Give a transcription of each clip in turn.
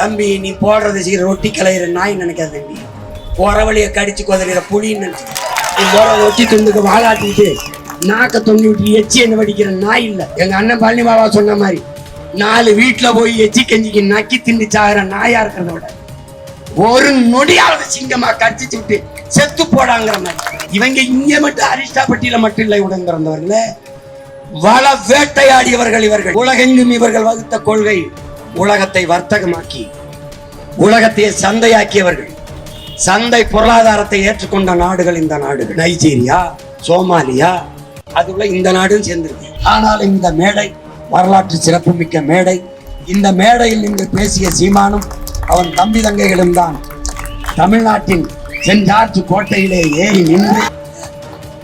தம்பி நீ போடுறது சீக்கிரம் ரொட்டி கலையிற நாய் நினைக்காத தம்பி. போற வழியை கடிச்சு கொதறிற புலின்னு நினைச்சு. நீ போற ரொட்டி துண்டுக்கு வாழாட்டிட்டு நாக்க தொங்கி விட்டு எச்சி என்ன வடிக்கிற நாய் இல்லை. எங்க அண்ணன் பழனி பாபா சொன்ன மாதிரி நாலு வீட்டுல போய் எச்சி கஞ்சிக்கு நக்கி திண்டு சாகிற நாயா இருக்கிறத விட ஒரு நொடியாவது சிங்கமா கடிச்சு விட்டு செத்து போடாங்கிற மாதிரி. இவங்க இங்க மட்டும் அரிஷ்டாபட்டியில மட்டும் இல்லை உடன் பிறந்தவர்களே வள வேட்டையாடியவர்கள் இவர்கள். உலகெங்கும் இவர்கள் வகுத்த கொள்கை உலகத்தை வர்த்தகமாக்கி உலகத்தை சந்தையாக்கியவர்கள் சந்தை பொருளாதாரத்தை ஏற்றுக்கொண்ட நாடுகள் இந்த நாடுகள். நைஜீரியா சோமாலியா அதுல இந்த நாடும் சேர்ந்திருக்கு. ஆனால் இந்த மேடை வரலாற்று சிறப்புமிக்க மேடை இந்த மேடையில் நின்று பேசிய சீமானும் அவன் தம்பி தங்கைகளும் தான் தமிழ்நாட்டின் சென்ட் ஜார்ஜ் கோட்டையிலே ஏறி நின்று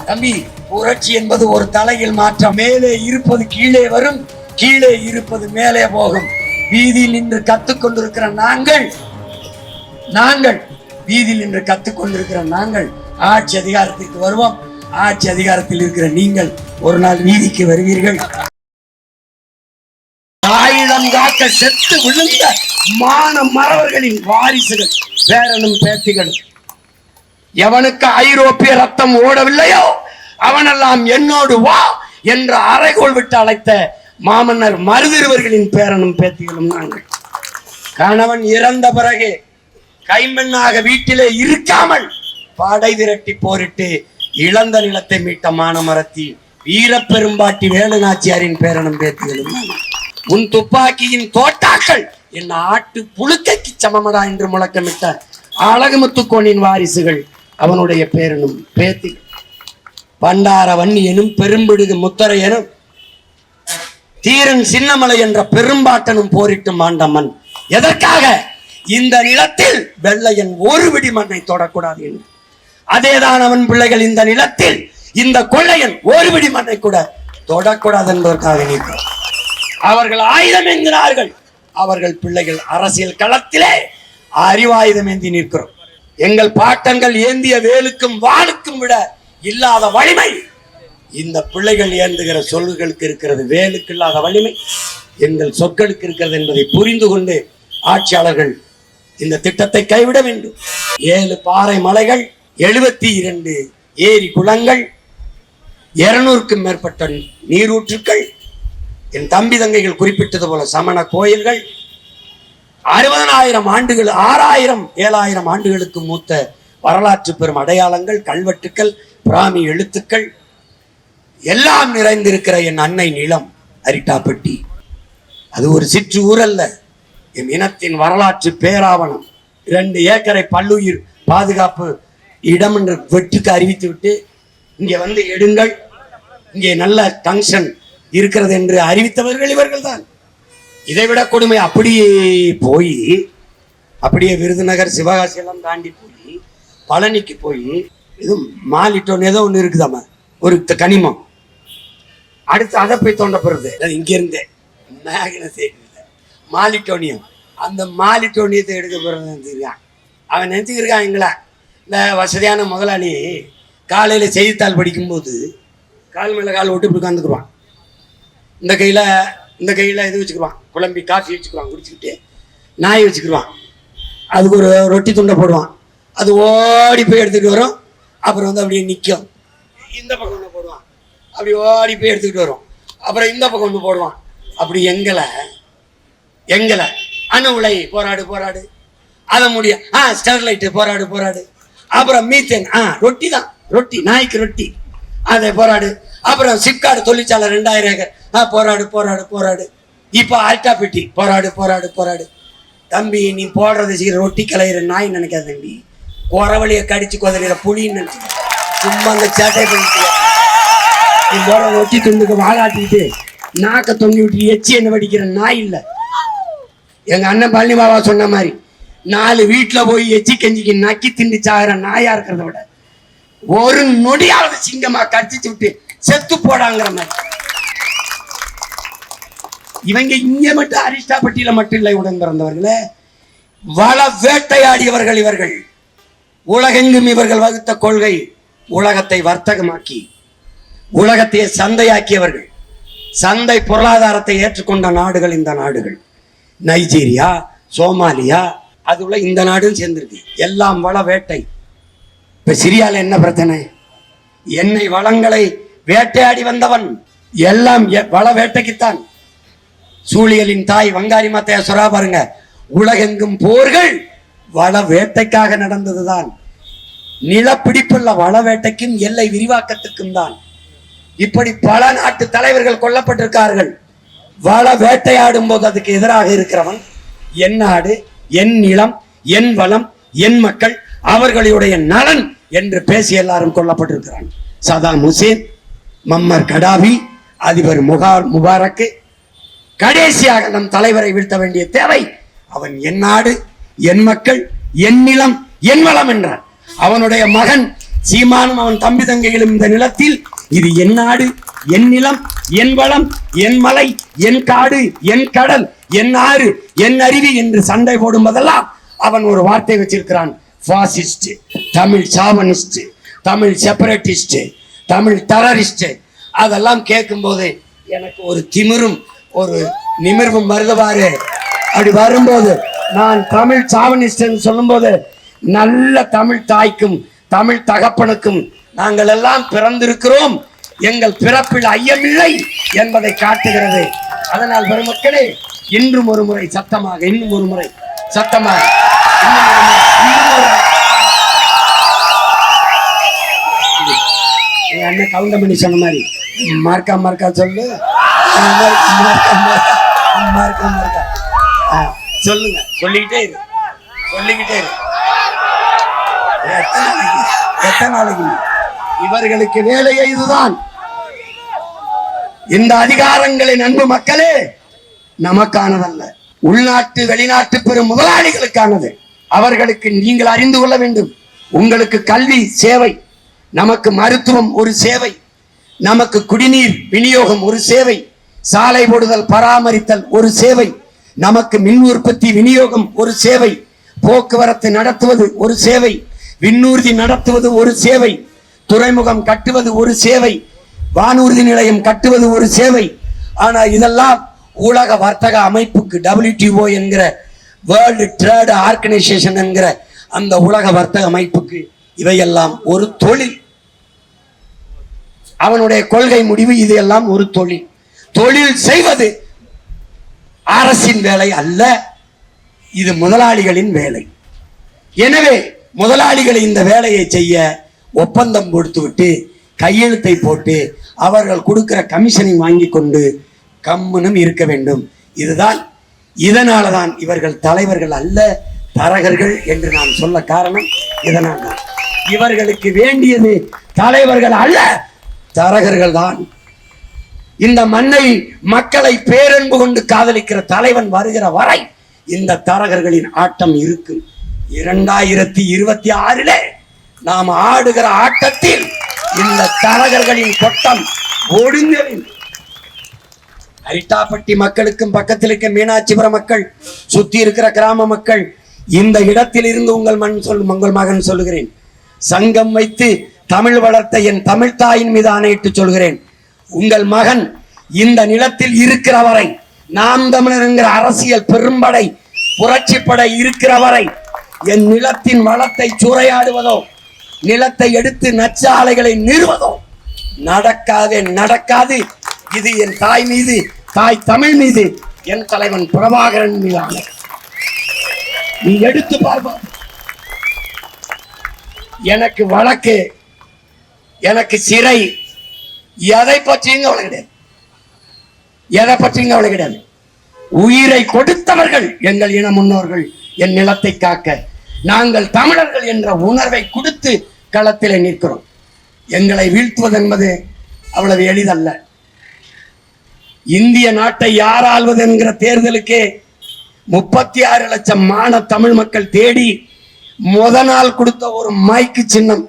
தம்பி புரட்சி என்பது ஒரு தலையில் மாற்றம் மேலே இருப்பது கீழே வரும் கீழே இருப்பது மேலே போகும். வீதியில் நின்று கத்துக்கொண்டிருக்கிற நாங்கள் நாங்கள் வீதியில் நின்று கத்துக்கொண்டிருக்கிற நாங்கள் ஆட்சி அதிகாரத்திற்கு வருவோம். ஆட்சி அதிகாரத்தில் இருக்கிற நீங்கள் ஒரு நாள் வீதிக்கு வருவீர்கள். ஆயுதம் காக்க செத்து விழுந்த மான மறவர்களின் வாரிசுகள் பேரனும் பேத்திகளும். எவனுக்கு ஐரோப்பிய ரத்தம் ஓடவில்லையோ அவனெல்லாம் என்னோடு வா என்று அறைகோள் விட்டு அழைத்த மாமன்னர் மருதிருவர்களின் பேரனும் பேத்திகளும் நாங்கள் கணவன் இறந்த பிறகு கைம்பெண்ணாக வீட்டிலே இருக்காமல் படை திரட்டி போரிட்டு இழந்த நிலத்தை மீட்ட மானமரத்தி வீரப்பெரும்பாட்டி வேலுநாச்சியாரின் பேரனும் பேத்திகளும் நாங்கள். உன் துப்பாக்கியின் தோட்டாக்கள் என் ஆட்டு புழுக்கைக்கு சமமடா என்று முழக்கமிட்ட அழகுமுத்துக்கோனின் வாரிசுகள் அவனுடைய பேரனும் பேத்தி பண்டார வன்னி எனும் பெரும்பிடுகு முத்தரை எனும் தீரன் சின்னமலை என்ற பெரும்பாட்டனும் போரிட்டு மாண்டம்மன் எதற்காக? இந்த நிலத்தில் வெள்ளையன் ஒரு விடி மண்ணை தொடக்கூடாது என்று. அதேதான் அவன் பிள்ளைகள் இந்த நிலத்தில் இந்த கொள்ளையன் ஒரு விடி மண்ணை கூட தொடக்கூடாது என்பதற்காக நிற்கிறார் அவர்கள் ஆயுதம் என்கிறார்கள் அவர்கள் பிள்ளைகள் அரசியல் களத்திலே அறிவாயுதம் ஏந்தி நிற்கிறோம். எங்கள் பாட்டங்கள் ஏந்திய வேலுக்கும் வாளுக்கும் விட இல்லாத வலிமை இந்த பிள்ளைகள் ஏந்துகிற சொல்களுக்கு இருக்கிறது வேலுக்கு இல்லாத வலிமை. எங்கள் சொற்களுக்கு இருக்கிறது என்பதை புரிந்து கொண்டு ஆட்சியாளர்கள் இந்த திட்டத்தை கைவிட வேண்டும். ஏழு பாறை மலைகள் எழுபத்தி இரண்டு ஏரி குளங்கள் இருநூறுக்கும் மேற்பட்ட நீரூற்றுக்கள் என் தம்பி தங்கைகள் குறிப்பிட்டது போல சமண கோயில்கள் அறுபதனாயிரம் ஆண்டுகள் ஆறாயிரம் ஏழாயிரம் ஆண்டுகளுக்கு மூத்த வரலாற்று பெறும் அடையாளங்கள் கல்வெட்டுக்கள் பிராமி எழுத்துக்கள் எல்லாம் நிறைந்திருக்கிற என் அன்னை நிலம் அரிட்டாப்பட்டி. அது ஒரு சிற்று ஊரல்ல என் இனத்தின் வரலாற்று பேராவணம். இரண்டு ஏக்கரை பல்லுயிர் பாதுகாப்பு இடம் என்று வெட்டுக்கு அறிவித்து விட்டு இங்கே வந்து எடுங்கள். இங்கே நல்ல டங்ஷன் இருக்கிறது என்று அறிவித்தவர்கள் இவர்கள்தான். இதைவிட கொடுமை அப்படியே போய் அப்படியே விருதுநகர் சிவகாசியெல்லாம் தாண்டி போய் பழனிக்கு போய் இது மாலிட்டோன் ஏதோ ஒன்று இருக்குதாம்மா? ஒரு த- கனிமம். அடுத்து அதை போய் தோண்ட போறது. அது இங்கேருந்தே இருந்தே மாலிட்டோனியம். அந்த மாலிட்டோனியத்தை எடுக்க போகிறது தெரியும் அவன் நினச்சிக்கிருக்கான் எங்களை. இந்த வசதியான முதலாளி காலையில் செய்தித்தாள் படிக்கும்போது கால் மேலே கால் விட்டு இப்படி உட்காந்துக்குருவான் இந்த கையில் இந்த கையில் இது வச்சுக்குவான். குழம்பி காஃபி வச்சுக்குவான். குடிச்சுக்கிட்டு நாய் வச்சுக்கிடுவான் அதுக்கு ஒரு ரொட்டி துண்டை போடுவான். அது ஓடி போய் எடுத்துகிட்டு வரும். அப்புறம் வந்து அப்படியே நிற்கும் இந்த பக்கம் அப்படி ஓடி போய் எடுத்துக்கிட்டு வரும். அப்புறம் இந்த பக்கம் வந்து போடுவான். அப்படி எங்களை எங்களை அணு உலை போராடு போராடு. அதை முடிய ஆ ஸ்டெர்லைட்டு போராடு போராடு. அப்புறம் மீத்தேன் ஆ ரொட்டி தான். ரொட்டி நாய்க்கு ரொட்டி. அதை போராடு. அப்புறம் சிப்காடு தொழிற்சாலை ரெண்டாயிரம் ஏக்கர். ஆ போராடு போராடு போராடு. இப்போ அல்டாபெட்டி போராடு போராடு போராடு. தம்பி நீ போடுறது சீக்கிரம் ரொட்டி கலையிற நாய் நினைக்காத தம்பி. குறவழியை கடிச்சு கொதறிற புளின்னு நினைச்சு. சும்மா அந்த சேட்டை பண்ணிட்டு நீ ஒட்டி துண்டுக்கு வாழாட்டிட்டு நாக்க தொங்கி விட்டு எச்சி என்ன வடிக்கிற நாய் இல்லை. எங்க அண்ணன் பழனி பாபா சொன்ன மாதிரி நாலு வீட்டுல போய் எச்சி கஞ்சிக்கு நக்கி திண்டி சாகிற நாயா இருக்கிறத விட ஒரு நொடியாவது சிங்கமா கடிச்சு விட்டு செத்து போடாங்கிற மாதிரி. இவங்க இங்க மட்டும் அரிஷ்டாபட்டியில மட்டும் இல்லை உடன் பிறந்தவர்களே. வள வேட்டையாடியவர்கள் இவர்கள். உலகெங்கும் இவர்கள் வகுத்த கொள்கை உலகத்தை வர்த்தகமாக்கி. உலகத்தை சந்தையாக்கியவர்கள். சந்தை பொருளாதாரத்தை ஏற்றுக்கொண்ட நாடுகள் இந்த நாடுகள். நைஜீரியா சோமாலியா அது உள்ள இந்த நாடும் சேர்ந்திருக்கு. எல்லாம் வள வேட்டை. இப்போ சிரியாவில் என்ன பிரச்சனை? எண்ணெய் வளங்களை வேட்டையாடி வந்தவன். எல்லாம் எ- வள வேட்டைக்குத்தான். சூழியலின் தாய் வங்காரி மாத்தையா சொல்றா பாருங்க உலகெங்கும் போர்கள் வள வேட்டைக்காக நடந்ததுதான். நிலப்பிடிப்புள்ள வள வேட்டைக்கும் எல்லை விரிவாக்கத்துக்கும் தான். இப்படி பல நாட்டு தலைவர்கள் கொல்லப்பட்டிருக்கார்கள். வள வேட்டையாடும் போது அதுக்கு எதிராக இருக்கிறவன் என் நாடு என் நிலம் என் வளம் என் மக்கள் அவர்களுடைய நலன் என்று பேசி எல்லாரும் கொல்லப்பட்டிருக்கிறான். சதாம் ஹுசேன் மம்மர் கடாபி அதிபர் முகார் முபாரக்கு கடைசியாக நம் தலைவரை வீழ்த்த வேண்டிய தேவை அவன் என் நாடு என் மக்கள் என் நிலம் என் வளம் என்றான். அவனுடைய மகன் சீமானும் அவன் தம்பி தங்கைகளும் இந்த நிலத்தில் இது என் நாடு என் நிலம் என் வளம் என் மலை என் காடு என் கடல் என் ஆறு என் அருவி என்று சண்டை போடும்போதெல்லாம் அவன் ஒரு வார்த்தை வச்சிருக்கிறான். Fascist Tamil chauvinist Tamil separatist Tamil terrorist அதெல்லாம் கேட்கும்போது எனக்கு ஒரு திமிரும் ஒரு நிமிர்வும் வருதவாறு அப்படி வரும்போது நான் தமிழ் சாவனிஸ்ட் சொல்லும்போது நல்ல தமிழ் தாய்க்கும் தமிழ் தகப்பனுக்கும் நாங்கள் எல்லாம் பிறந்திருக்கிறோம். எங்கள் பிறப்பில் ஐயமில்லை என்பதை காட்டுகிறது. அதனால் பெருமக்களே இன்றும் ஒரு முறை சத்தமாக இன்னும் ஒரு முறை சத்தமாக எங்க அண்ணன் கவுண்டமணி சொன்ன மாதிரி மார்க்கா மார்க்கா சொல்லு. மார்க்கா மார்க்கா சொல்லுங்க. சொல்லிக்கிட்டே இரு. சொல்லிக்கிட்டே இரு. எத்தனை நாளைக்கு? எத்தனை நாளைக்கு? இவர்களுக்கு வேலையை இதுதான். இந்த அதிகாரங்களின் அன்பு மக்களே நமக்கானதல்ல. உள்நாட்டு வெளிநாட்டு பெரும் முதலாளிகளுக்கானது. அவர்களுக்கு நீங்கள் அறிந்து கொள்ள வேண்டும். உங்களுக்கு கல்வி சேவை நமக்கு மருத்துவம் ஒரு சேவை. நமக்கு குடிநீர் விநியோகம் ஒரு சேவை. சாலை போடுதல் பராமரித்தல் ஒரு சேவை. நமக்கு மின் உற்பத்தி விநியோகம் ஒரு சேவை. போக்குவரத்து நடத்துவது ஒரு சேவை. விண்ணூர்தி நடத்துவது ஒரு சேவை. துறைமுகம் கட்டுவது ஒரு சேவை வானூர்தி நிலையம் கட்டுவது ஒரு சேவை. ஆனா இதெல்லாம் உலக வர்த்தக அமைப்புக்கு டபிள்யூடிஓ என்கிற வேர்ல்டு ட்ரேட் ஆர்கனைசேஷன் என்கிற அந்த உலக வர்த்தக அமைப்புக்கு இவையெல்லாம் ஒரு தொழில். அவனுடைய கொள்கை முடிவு இது எல்லாம் ஒரு தொழில். தொழில் செய்வது அரசின் வேலை அல்ல இது முதலாளிகளின் வேலை. எனவே முதலாளிகள் இந்த வேலையை செய்ய ஒப்பந்தம் கொடுத்து விட்டு கையெழுத்தை போட்டு அவர்கள் கொடுக்கிற கமிஷனை வாங்கி கொண்டு கம்முனும் இருக்க வேண்டும். இதுதான் இதனால தான் இவர்கள் தலைவர்கள் அல்ல தரகர்கள் என்று நான் சொல்ல காரணம் இதனால். தான் இவர்களுக்கு வேண்டியது தலைவர்கள் அல்ல தரகர்கள் தான். இந்த மண்ணை மக்களை பேரன்பு கொண்டு காதலிக்கிற தலைவன் வருகிற வரை இந்த தரகர்களின் ஆட்டம் இருக்கும் இரண்டாயிரத்தி இருபத்தி ஆறிலே நாம் ஆடுகிற ஆட்டத்தில் இந்த தரகர்களின் கொட்டம் ஒடுங்க அரிட்டாப்பட்டி மக்களுக்கும் பக்கத்தில் இருக்க மீனாட்சிபுரம் மக்கள் சுத்தி இருக்கிற கிராம மக்கள் இந்த இடத்தில் இருந்து உங்கள் மண் சொல் உங்கள் மகன் சொல்லுகிறேன். சங்கம் வைத்து தமிழ் வளர்த்த என் தமிழ் தாயின் மீது ஆணையிட்டு சொல்கிறேன் உங்கள் மகன் இந்த நிலத்தில் இருக்கிற வரை நாம் தமிழர் என்கிற அரசியல் பெரும்படை புரட்சிப்படை இருக்கிற வரை என் நிலத்தின் வளத்தை சூறையாடுவதோ நிலத்தை எடுத்து நச்சாலைகளை நிறுவதும். நடக்காது நடக்காது. இது என் தாய் மீது தாய் தமிழ் மீது என் தலைவன் பிரபாகரன் மீதான. நீ எடுத்து பார்ப்ப. எனக்கு வழக்கு எனக்கு சிறை. எதை பற்றியும் கவலை கிடையாது. எதை பற்றியும் கவலை கிடையாது. உயிரை கொடுத்தவர்கள் எங்கள் இன முன்னோர்கள் என் நிலத்தை காக்க. நாங்கள் தமிழர்கள் என்ற உணர்வை கொடுத்து களத்தில் நிற்கிறோம். எங்களை வீழ்த்துவது என்பது அவ்வளவு எளிதல்ல. இந்திய நாட்டை யார் ஆள்வது என்கிற தேர்தலுக்கே முப்பத்தி ஆறு லட்சம் மான தமிழ் மக்கள் தேடி முத நாள் கொடுத்த ஒரு மைக்கு சின்னம்.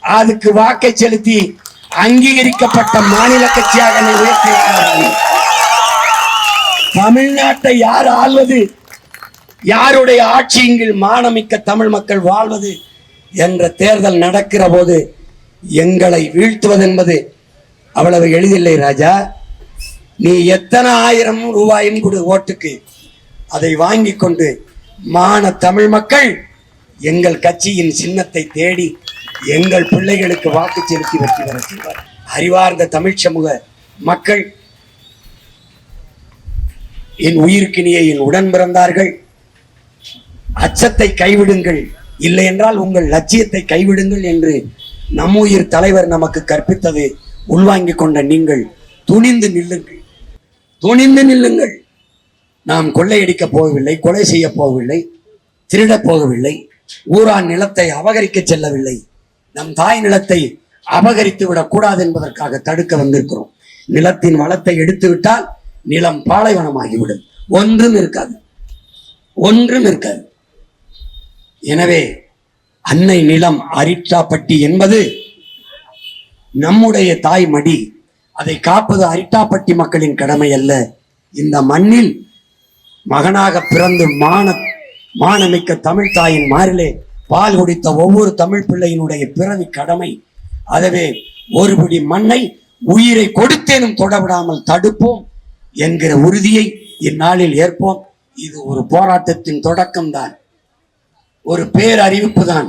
அதுக்கு வாக்கை செலுத்தி அங்கீகரிக்கப்பட்ட மாநில கட்சியாக என்னை தமிழ்நாட்டை யார் ஆள்வது? யாருடைய ஆட்சியின் மானமிக்க தமிழ் மக்கள் வாழ்வது? என்ற தேர்தல் நடக்கிற போது எங்களை வீழ்த்துவது என்பது அவ்வளவு எளிதில்லை ராஜா. நீ எத்தனை ஆயிரம் ரூபாயும் கொடு ஓட்டுக்கு அதை வாங்கி கொண்டு மான தமிழ் மக்கள் எங்கள் கட்சியின் சின்னத்தை தேடி எங்கள் பிள்ளைகளுக்கு வாக்கு செலுத்தி வெற்றி பெற செய்வார் அறிவார்ந்த தமிழ் சமூக மக்கள் என் உயிருக்கினிய என் உடன் பிறந்தார்கள். அச்சத்தை கைவிடுங்கள். இல்லை என்றால் உங்கள் லட்சியத்தை கைவிடுங்கள் என்று நம்முயிர் தலைவர் நமக்கு கற்பித்தது உள்வாங்கிக் கொண்ட நீங்கள் துணிந்து நில்லுங்கள். துணிந்து நில்லுங்கள். நாம் கொள்ளையடிக்க போகவில்லை கொலை செய்ய போகவில்லை திருடப் போகவில்லை ஊரான் நிலத்தை அபகரிக்க செல்லவில்லை நம் தாய் நிலத்தை அபகரித்து விடக்கூடாது என்பதற்காக தடுக்க வந்திருக்கிறோம். நிலத்தின் வளத்தை எடுத்து விட்டால் நிலம் பாலைவனமாகிவிடும். ஒன்றும் இருக்காது. ஒன்றும் இருக்காது. எனவே அன்னை நிலம் அரிட்டாப்பட்டி என்பது நம்முடைய தாய் மடி அதை காப்பது அரிட்டாப்பட்டி மக்களின் கடமை அல்ல. இந்த மண்ணில் மகனாக பிறந்து மான மானமிக்க தமிழ் தாயின் மாறிலே பால் குடித்த ஒவ்வொரு தமிழ் பிள்ளையினுடைய பிறவி கடமை. அதவே ஒருபடி மண்ணை உயிரை கொடுத்தேனும் தொடவிடாமல் தடுப்போம் என்கிற உறுதியை இந்நாளில் ஏற்போம். இது ஒரு போராட்டத்தின் தொடக்கம்தான். ஒரு பேரறிவிப்பு தான்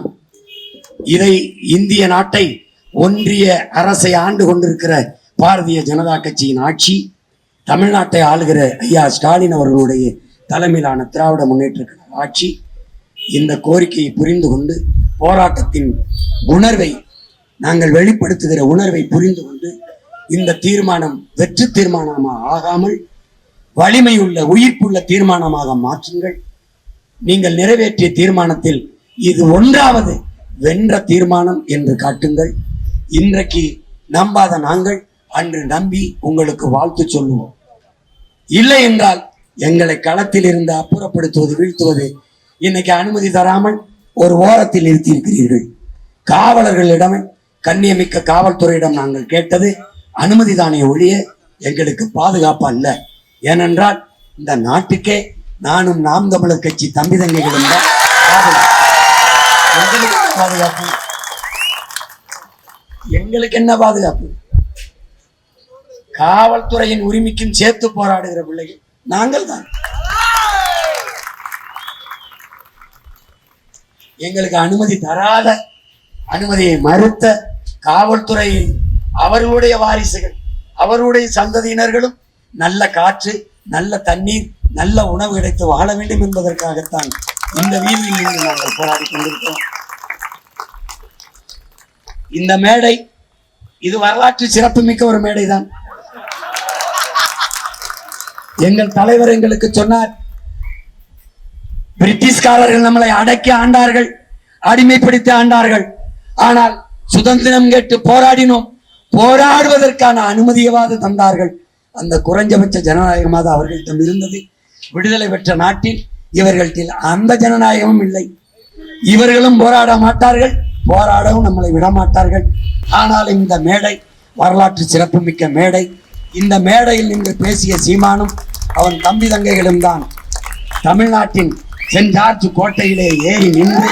இதை இந்திய நாட்டை ஒன்றிய அரசை ஆண்டு கொண்டிருக்கிற பாரதிய ஜனதா கட்சியின் ஆட்சி தமிழ்நாட்டை ஆளுகிற ஐயா ஸ்டாலின் அவர்களுடைய தலைமையிலான திராவிட முன்னேற்ற கழக ஆட்சி இந்த கோரிக்கையை புரிந்து கொண்டு போராட்டத்தின் உணர்வை நாங்கள் வெளிப்படுத்துகிற உணர்வை புரிந்து கொண்டு இந்த தீர்மானம் வெற்று தீர்மானமாக ஆகாமல் வலிமையுள்ள உயிர்ப்புள்ள தீர்மானமாக மாற்றுங்கள். நீங்கள் நிறைவேற்றிய தீர்மானத்தில் இது ஒன்றாவது வென்ற தீர்மானம் என்று காட்டுங்கள். இன்றைக்கு நம்பாத நாங்கள் அன்று நம்பி உங்களுக்கு வாழ்த்து சொல்லுவோம். இல்லை என்றால் எங்களை களத்தில் இருந்து அப்புறப்படுத்துவது வீழ்த்துவது இன்னைக்கு அனுமதி தராமல் ஒரு ஓரத்தில் நிறுத்தியிருக்கிறீர்கள். காவலர்களிடம் கண்ணியமிக்க காவல்துறையிடம் நாங்கள் கேட்டது அனுமதி தானே ஒழிய எங்களுக்கு பாதுகாப்பு அல்ல. ஏனென்றால் இந்த நாட்டுக்கே நானும் நாம் தமிழர் கட்சி தம்பி தங்கைகளும் பாதுகாப்பு. எங்களுக்கு என்ன பாதுகாப்பு? காவல்துறையின் உரிமைக்கும் சேர்த்து போராடுகிற பிள்ளைகள் நாங்கள் தான். எங்களுக்கு அனுமதி தராத அனுமதியை மறுத்த காவல்துறையில் அவர்களுடைய வாரிசுகள் அவருடைய சந்ததியினர்களும் நல்ல காற்று நல்ல தண்ணீர் நல்ல உணவு கிடைத்து வாழ வேண்டும் என்பதற்காகத்தான் இந்த வீதியில் நாங்கள் போராடி கொண்டிருக்கிறோம். இந்த மேடை இது வரலாற்று சிறப்புமிக்க ஒரு மேடைதான். எங்கள் தலைவர் எங்களுக்கு சொன்னார் பிரிட்டிஷ்காரர்கள் நம்மளை அடக்கி ஆண்டார்கள் அடிமைப்படுத்தி ஆண்டார்கள். ஆனால் சுதந்திரம் கேட்டு போராடினோம். போராடுவதற்கான அனுமதியவாது தந்தார்கள். அந்த குறைஞ்சபட்ச ஜனநாயகமாக அவர்களிடம் இருந்தது. விடுதலை பெற்ற நாட்டில் இவர்களில் அந்த ஜனநாயகமும் இல்லை. இவர்களும் போராட மாட்டார்கள். போராடவும் நம்மளை விட மாட்டார்கள். ஆனால் இந்த மேடை வரலாற்று சிறப்புமிக்க மேடை இந்த மேடையில் நின்று பேசிய சீமானும் அவன் தம்பி தங்கைகளும் தான். தமிழ்நாட்டின் சென்ட் ஜார்ஜ் கோட்டையிலே ஏறி நின்று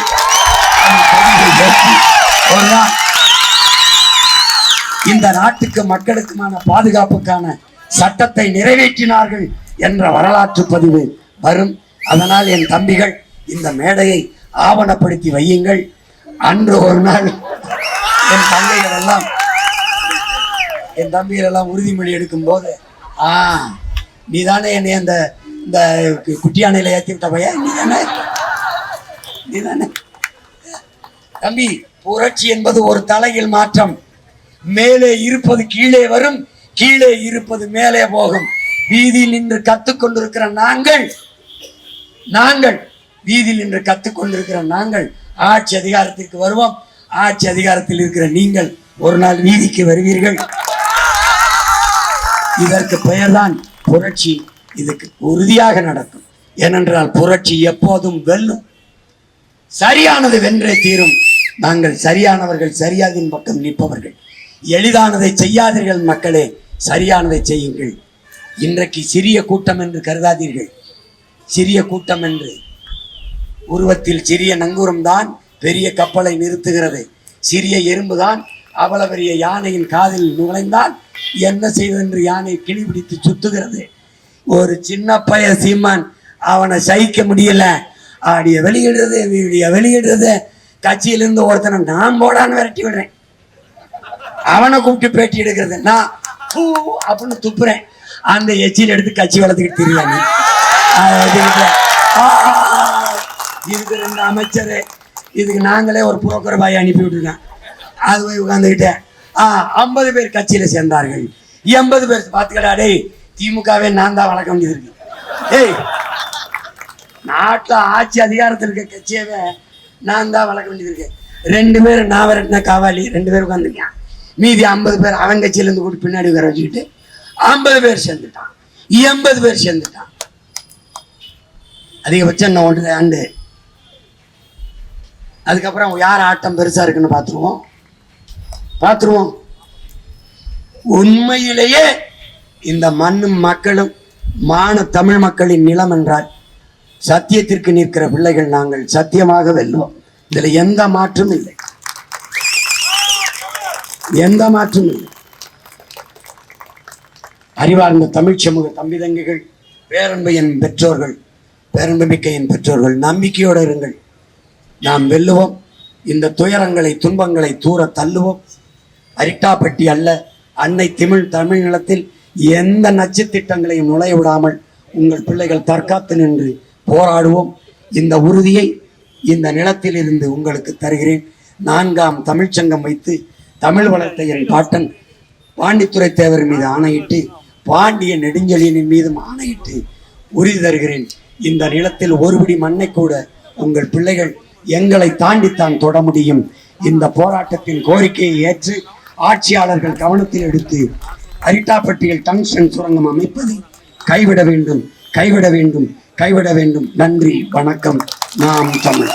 இந்த நாட்டுக்கு மக்களுக்குமான பாதுகாப்புக்கான சட்டத்தை நிறைவேற்றினார்கள் என்ற வரலாற்று பதிவு வரும். அதனால் என் தம்பிகள் இந்த மேடையை ஆவணப்படுத்தி வையுங்கள். அன்று ஒரு நாள் என் தங்கைகள் எல்லாம் என் தம்பிகள் எல்லாம் உறுதிமொழி எடுக்கும் போது ஆ நீ தானே என்னை அந்த இந்த குட்டியானையில் ஏற்றி விட்ட பையன்? நீ தானே நீ தானே தம்பி புரட்சி என்பது ஒரு தலையில் மாற்றம். மேலே இருப்பது கீழே வரும். கீழே இருப்பது மேலே போகும். வீதியில் நின்று கத்துக்கொண்டிருக்கிற நாங்கள் நாங்கள் வீதியில் நின்று கத்துக்கொண்டிருக்கிற நாங்கள் ஆட்சி அதிகாரத்திற்கு வருவோம். ஆட்சி அதிகாரத்தில் இருக்கிற நீங்கள் ஒரு நாள் வீதிக்கு வருவீர்கள். இதற்கு பெயர்தான் புரட்சி. இதுக்கு உறுதியாக நடக்கும். ஏனென்றால் புரட்சி எப்போதும் வெல்லும். சரியானது வென்றே தீரும். நாங்கள் சரியானவர்கள் சரியாதின் பக்கம் நிற்பவர்கள். எளிதானதை செய்யாதீர்கள் மக்களே. சரியானதை செய்யுங்கள். இன்றைக்கு சிறிய கூட்டம் என்று கருதாதீர்கள். சிறிய கூட்டம் என்று. உருவத்தில் சிறிய நங்கூரம் தான் பெரிய கப்பலை நிறுத்துகிறது. சிறிய எறும்பு தான் அவ்வளவு பெரிய யானையின் காதில் நுழைந்தால் என்ன செய்வதென்று யானை கிளி பிடித்து சுத்துகிறது. ஒரு சின்ன பைய சீமான் அவனை சகிக்க முடியல. ஆடிய வெளியிடுறது வீடிய வெளியிடுறது. கட்சியிலிருந்து ஒருத்தனை நான் போடான்னு விரட்டி விடுறேன். அவனை கூப்பிட்டு பேட்டி எடுக்கிறது. நான் பூ அப்படின்னு துப்புறேன். அந்த எச்சியில் எடுத்து கட்சி வளர்த்துக்கிட்டு தெரியாது இதுக்கு ரெண்டு அமைச்சர். இதுக்கு நாங்களே ஒரு புரோக்கர் பாய் அனுப்பி விட்டுருக்கேன். அது போய் உட்காந்துக்கிட்டேன் ஆ ஐம்பது பேர் கட்சியில் சேர்ந்தார்கள். எண்பது பேர் பார்த்துக்கடா டேய் திமுகவே நான் தான் வளர்க்க வேண்டியது இருக்கு. ஏய் நாட்டில் ஆட்சி அதிகாரத்தில் இருக்க கட்சியவே நான் தான் வளர்க்க வேண்டியது இருக்கு. ரெண்டு பேர் நான் விரட்டின காவாலி ரெண்டு பேர் உட்காந்துருக்கேன் மீதி ஐம்பது பேர் அவன் கட்சியிலேருந்து பின்னாடி வர வச்சுக்கிட்டு ஐம்பது பேர் சேர்ந்துட்டான். எண்பது பேர் சேர்ந்துட்டான். அதிகபட்சம் இன்னும் ஒன்றரை ஆண்டு அதுக்கப்புறம் யார் ஆட்டம் பெருசா இருக்குன்னு பார்த்துருவோம். பார்த்துருவோம். உண்மையிலேயே இந்த மண்ணும் மக்களும் மான தமிழ் மக்களின் நிலம் என்றால் சத்தியத்திற்கு நிற்கிற பிள்ளைகள் நாங்கள் சத்தியமாக வெல்லுவோம். இதுல எந்த மாற்றும் இல்லை. எந்த மாற்றும் இல்லை. அறிவார்ந்த தமிழ் சமூக தம்பி தங்கைகள் பேரன்பு என் பெற்றோர்கள் பேரன்பு மிக்க என் பெற்றோர்கள் நம்பிக்கையோடு இருங்கள். நாம் வெல்லுவோம். இந்த துயரங்களை துன்பங்களை தூர தள்ளுவோம். அரிட்டாப்பட்டி அல்ல அன்னை தமிழ் தமிழ் நிலத்தில் எந்த நச்சு திட்டங்களையும் நுழைய விடாமல் உங்கள் பிள்ளைகள் தற்காத்து நின்று போராடுவோம். இந்த உறுதியை இந்த நிலத்தில் இருந்து உங்களுக்கு தருகிறேன். நான்காம் தமிழ்ச்சங்கம் வைத்து தமிழ் வளர்த்த என் பாட்டன் பாண்டித்துரை தேவர் மீது ஆணையிட்டு பாண்டிய நெடுஞ்செழியனின் மீதும் ஆணையிட்டு உறுதி தருகிறேன். இந்த நிலத்தில் ஒருபடி மண்ணை கூட உங்கள் பிள்ளைகள் எங்களை தாண்டித்தான் தொட முடியும். இந்த போராட்டத்தின் கோரிக்கையை ஏற்று ஆட்சியாளர்கள் கவனத்தில் எடுத்து அரிட்டாப்பட்டியில் டங்ஷன் சுரங்கம் அமைப்பதை கைவிட வேண்டும் கைவிட வேண்டும் கைவிட வேண்டும். நன்றி வணக்கம். நாம் தமிழ்.